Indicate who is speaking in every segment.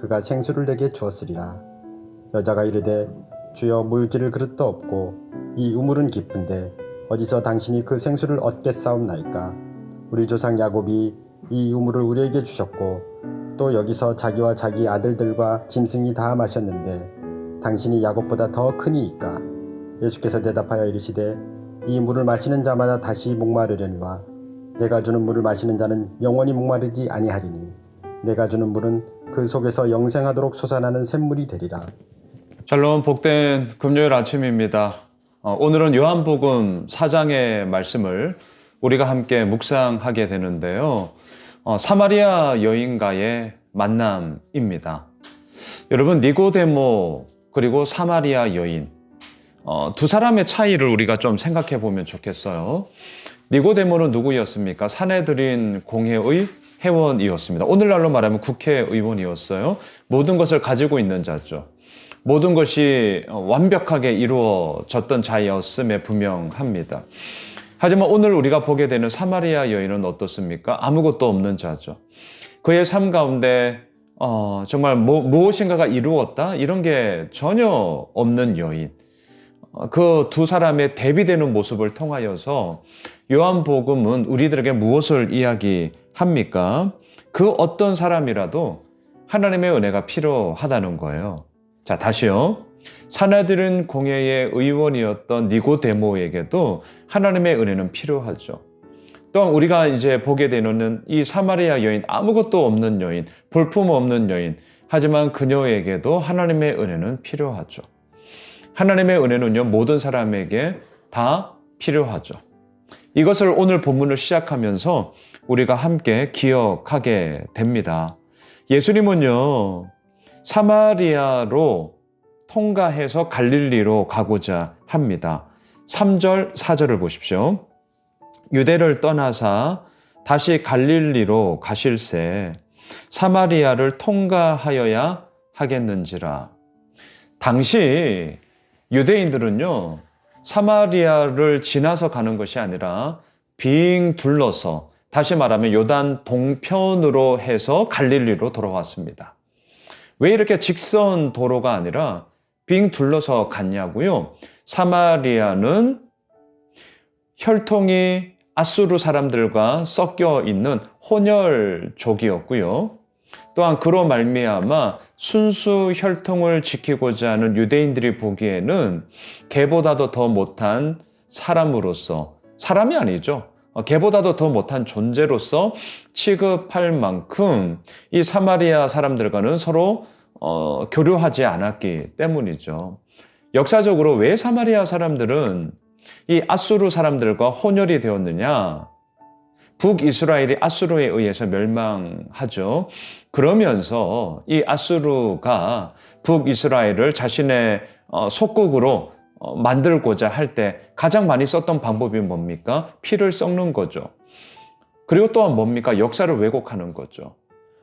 Speaker 1: 그가 생수를 내게 주었으리라. 여자가 이르되 주여 물 기를 그릇도 없고 이 우물은 깊은데 어디서 당신이 그 생수를 얻겠사옵나이까 우리 조상 야곱이 이 우물을 우리에게 주셨고 또 여기서 자기와 자기 아들들과 짐승이 다 마셨는데 당신이 야곱보다 더 크니이까 예수께서 대답하여 이르시되 이 물을 마시는 자마다 다시 목마르려니와 내가 주는 물을 마시는 자는 영원히 목마르지 아니하리니 내가 주는 물은 그 속에서 영생하도록 솟아나는 샘물이 되리라
Speaker 2: 샬롬 복된 금요일 아침입니다. 어, 오늘은 요한복음 4장의 말씀을 우리가 함께 묵상하게 되는데요. 어, 사마리아 여인과의 만남입니다. 여러분 니고데모 그리고 사마리아 여인 어, 두 사람의 차이를 우리가 좀 생각해 보면 좋겠어요. 니고데모는 누구였습니까? 사내들인 공회의 회원이었습니다. 오늘날로 말하면 국회의원이었어요. 모든 것을 가지고 있는 자죠. 모든 것이 완벽하게 이루어졌던 자였음에 분명합니다. 하지만 오늘 우리가 보게 되는 사마리아 여인은 어떻습니까? 아무것도 없는 자죠. 그의 삶 가운데 어, 정말 뭐, 무엇인가가 이루었다? 이런 게 전혀 없는 여인. 그 두 사람의 대비되는 모습을 통하여서 요한복음은 우리들에게 무엇을 이야기합니까? 그 어떤 사람이라도 하나님의 은혜가 필요하다는 거예요. 자, 다시요. 사내들은 공회의 의원이었던 니고데모에게도 하나님의 은혜는 필요하죠. 또한 우리가 이제 보게 되는 이 사마리아 여인, 아무것도 없는 여인, 볼품 없는 여인, 하지만 그녀에게도 하나님의 은혜는 필요하죠. 하나님의 은혜는요, 모든 사람에게 다 필요하죠. 이것을 오늘 본문을 시작하면서 우리가 함께 기억하게 됩니다. 예수님은요, 사마리아로 통과해서 갈릴리로 가고자 합니다. 3절, 4절을 보십시오. 유대를 떠나사 다시 갈릴리로 가실새 사마리아를 통과하여야 하겠는지라. 당시 유대인들은요, 사마리아를 지나서 가는 것이 아니라 빙 둘러서 다시 말하면 요단 동편으로 해서 갈릴리로 돌아왔습니다. 왜 이렇게 직선 도로가 아니라 빙 둘러서 갔냐고요? 사마리아는 혈통이 아수르 사람들과 섞여 있는 혼혈족이었고요. 또한 그로 말미암아 순수 혈통을 지키고자 하는 유대인들이 보기에는 개보다도 더 못한 사람으로서 사람이 아니죠. 어, 개보다도 더 못한 존재로서 취급할 만큼 이 사마리아 사람들과는 서로 어, 교류하지 않았기 때문이죠. 역사적으로 왜 사마리아 사람들은 이 아수르 사람들과 혼혈이 되었느냐? 북이스라엘이 아수르에 의해서 멸망하죠. 그러면서 이 아수르가 북이스라엘을 자신의 어, 속국으로 어, 만들고자 할 때 가장 많이 썼던 방법이 뭡니까? 피를 썩는 거죠. 그리고 또한 뭡니까? 역사를 왜곡하는 거죠.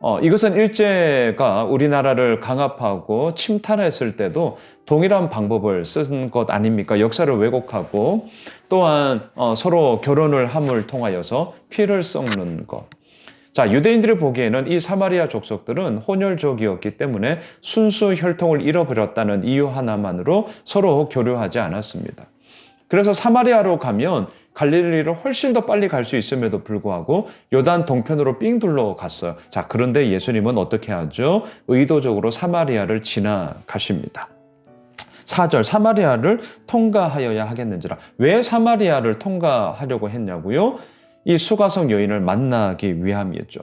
Speaker 2: 어, 이것은 일제가 우리나라를 강압하고 침탈했을 때도 동일한 방법을 쓴 것 아닙니까? 역사를 왜곡하고 또한 어, 서로 결혼을 함을 통하여서 피를 썩는 것. 자, 유대인들이 보기에는 이 사마리아 족속들은 혼혈족이었기 때문에 순수 혈통을 잃어버렸다는 이유 하나만으로 서로 교류하지 않았습니다. 그래서 사마리아로 가면 갈릴리로 훨씬 더 빨리 갈 수 있음에도 불구하고 요단 동편으로 삥 둘러 갔어요. 자, 그런데 예수님은 어떻게 하죠? 의도적으로 사마리아를 지나가십니다. 4절 사마리아를 통과하여야 하겠는지라. 왜 사마리아를 통과하려고 했냐고요? 이 수가성 여인을 만나기 위함이었죠.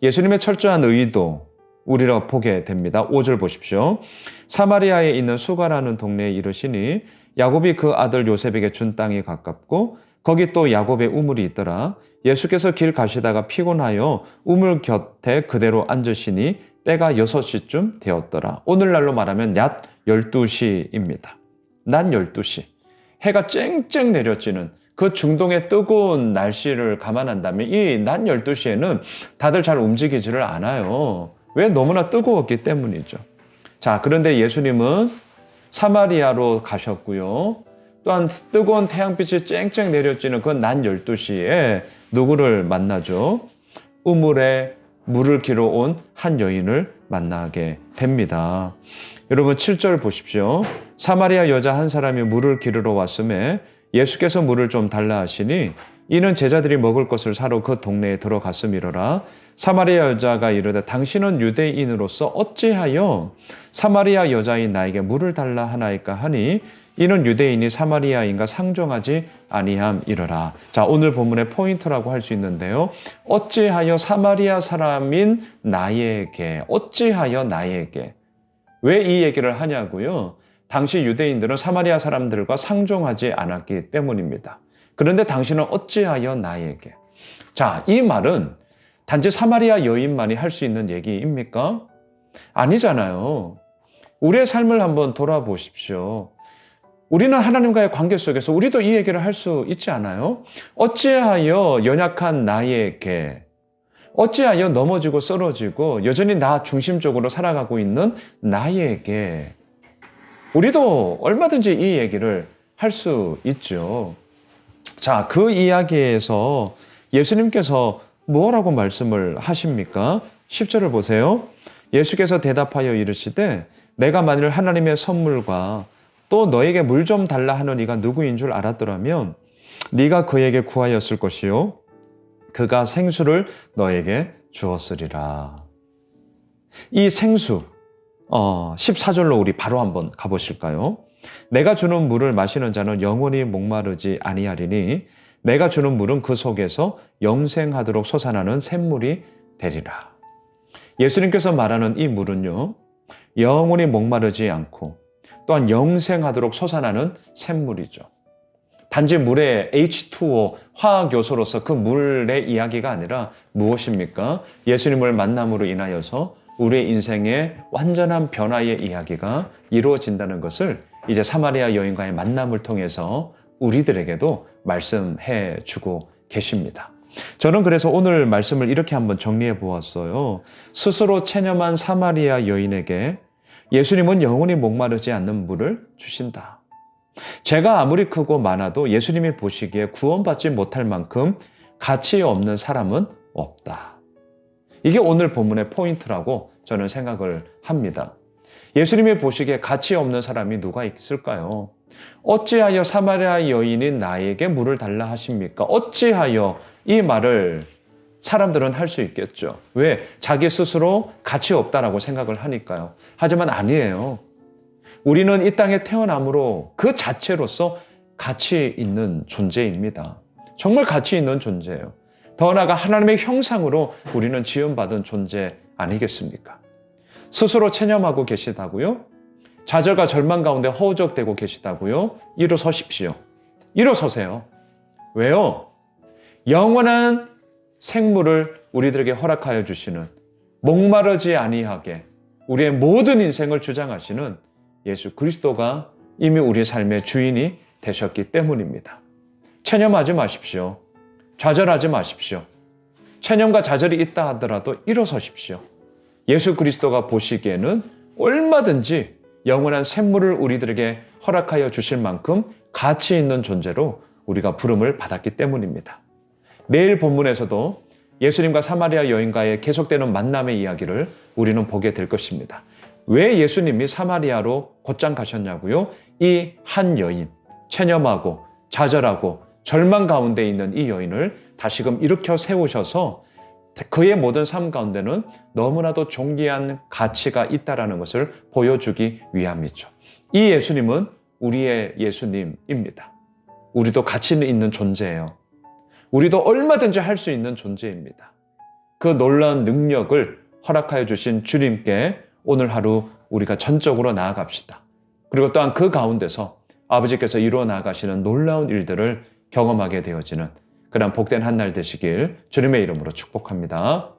Speaker 2: 예수님의 철저한 의도 우리가 보게 됩니다. 5절 보십시오. 사마리아에 있는 수가라는 동네에 이르시니 야곱이 그 아들 요셉에게 준 땅이 가깝고 거기 또 야곱의 우물이 있더라. 예수께서 길 가시다가 피곤하여 우물 곁에 그대로 앉으시니 때가 6시쯤 되었더라. 오늘날로 말하면 약 12시입니다. 낮 12시. 해가 쨍쨍 내려지는 그 중동의 뜨거운 날씨를 감안한다면 이 낮 12시에는 다들 잘 움직이지를 않아요. 왜? 너무나 뜨거웠기 때문이죠. 자, 그런데 예수님은 사마리아로 가셨고요. 또한 뜨거운 태양빛이 쨍쨍 내려지는 그 낮 12시에 누구를 만나죠? 우물에 물을 기러 온한 여인을 만나게 됩니다. 여러분 7절 보십시오. 사마리아 여자 한 사람이 물을 기르러 왔음에 예수께서 물을 좀 달라 하시니 이는 제자들이 먹을 것을 사러 그 동네에 들어갔음이로라. 사마리아 여자가 이르되 당신은 유대인으로서 어찌하여 사마리아 여자인 나에게 물을 달라 하나이까 하니 이는 유대인이 사마리아인가 상종하지 아니함이러라. 자, 오늘 본문의 포인트라고 할 수 있는데요. 어찌하여 사마리아 사람인 나에게, 어찌하여 나에게. 왜 이 얘기를 하냐고요? 당시 유대인들은 사마리아 사람들과 상종하지 않았기 때문입니다. 그런데 당신은 어찌하여 나에게. 자, 이 말은 단지 사마리아 여인만이 할 수 있는 얘기입니까? 아니잖아요. 우리의 삶을 한번 돌아보십시오. 우리는 하나님과의 관계 속에서 우리도 이 얘기를 할 수 있지 않아요? 어찌하여 연약한 나에게, 어찌하여 넘어지고 쓰러지고 여전히 나 중심적으로 살아가고 있는 나에게, 우리도 얼마든지 이 얘기를 할 수 있죠. 자, 그 이야기에서 예수님께서 무엇라고 말씀을 하십니까? 10절을 보세요. 예수께서 대답하여 이르시되 내가 만일 하나님의 선물과 또 너에게 물 좀 달라 하는 이가 누구인 줄 알았더라면 네가 그에게 구하였을 것이요 그가 생수를 너에게 주었으리라. 이 생수 어, 14절로 우리 바로 한번 가보실까요? 내가 주는 물을 마시는 자는 영원히 목마르지 아니하리니 내가 주는 물은 그 속에서 영생하도록 솟아나는 샘물이 되리라. 예수님께서 말하는 이 물은요, 영원히 목마르지 않고 또한 영생하도록 솟아나는 샘물이죠. 단지 물의 H2O 화학 요소로서 그 물의 이야기가 아니라 무엇입니까? 예수님을 만남으로 인하여서 우리의 인생의 완전한 변화의 이야기가 이루어진다는 것을 이제 사마리아 여인과의 만남을 통해서 우리들에게도 말씀해 주고 계십니다. 저는 그래서 오늘 말씀을 이렇게 한번 정리해 보았어요. 스스로 체념한 사마리아 여인에게 예수님은 영원히 목마르지 않는 물을 주신다. 제가 아무리 크고 많아도 예수님이 보시기에 구원받지 못할 만큼 가치 없는 사람은 없다. 이게 오늘 본문의 포인트라고 저는 생각을 합니다. 예수님이 보시기에 가치 없는 사람이 누가 있을까요? 어찌하여 사마리아 여인인 나에게 물을 달라 하십니까? 어찌하여 이 말을 사람들은 할 수 있겠죠. 왜? 자기 스스로 가치 없다라고 생각을 하니까요. 하지만 아니에요. 우리는 이 땅에 태어남으로 그 자체로서 가치 있는 존재입니다. 정말 가치 있는 존재예요. 더 나아가 하나님의 형상으로 우리는 지원받은 존재 아니겠습니까? 스스로 체념하고 계시다고요? 좌절과 절망 가운데 허우적대고 계시다고요? 일어서십시오. 일어서세요. 왜요? 영원한 생물을 우리들에게 허락하여 주시는 목마르지 아니하게 우리의 모든 인생을 주장하시는 예수 그리스도가 이미 우리의 삶의 주인이 되셨기 때문입니다. 체념하지 마십시오. 좌절하지 마십시오. 체념과 좌절이 있다 하더라도 일어서십시오. 예수 그리스도가 보시기에는 얼마든지 영원한 샘물을 우리들에게 허락하여 주실 만큼 가치 있는 존재로 우리가 부름을 받았기 때문입니다. 내일 본문에서도 예수님과 사마리아 여인과의 계속되는 만남의 이야기를 우리는 보게 될 것입니다. 왜 예수님이 사마리아로 곧장 가셨냐고요? 이 한 여인, 체념하고 좌절하고 절망 가운데 있는 이 여인을 다시금 일으켜 세우셔서 그의 모든 삶 가운데는 너무나도 존귀한 가치가 있다라는 것을 보여주기 위함이죠. 이 예수님은 우리의 예수님입니다. 우리도 가치 있는 존재예요. 우리도 얼마든지 할 수 있는 존재입니다. 그 놀라운 능력을 허락하여 주신 주님께 오늘 하루 우리가 전적으로 나아갑시다. 그리고 또한 그 가운데서 아버지께서 이루어 나가시는 놀라운 일들을 경험하게 되어지는 그런 복된 한 날 되시길 주님의 이름으로 축복합니다.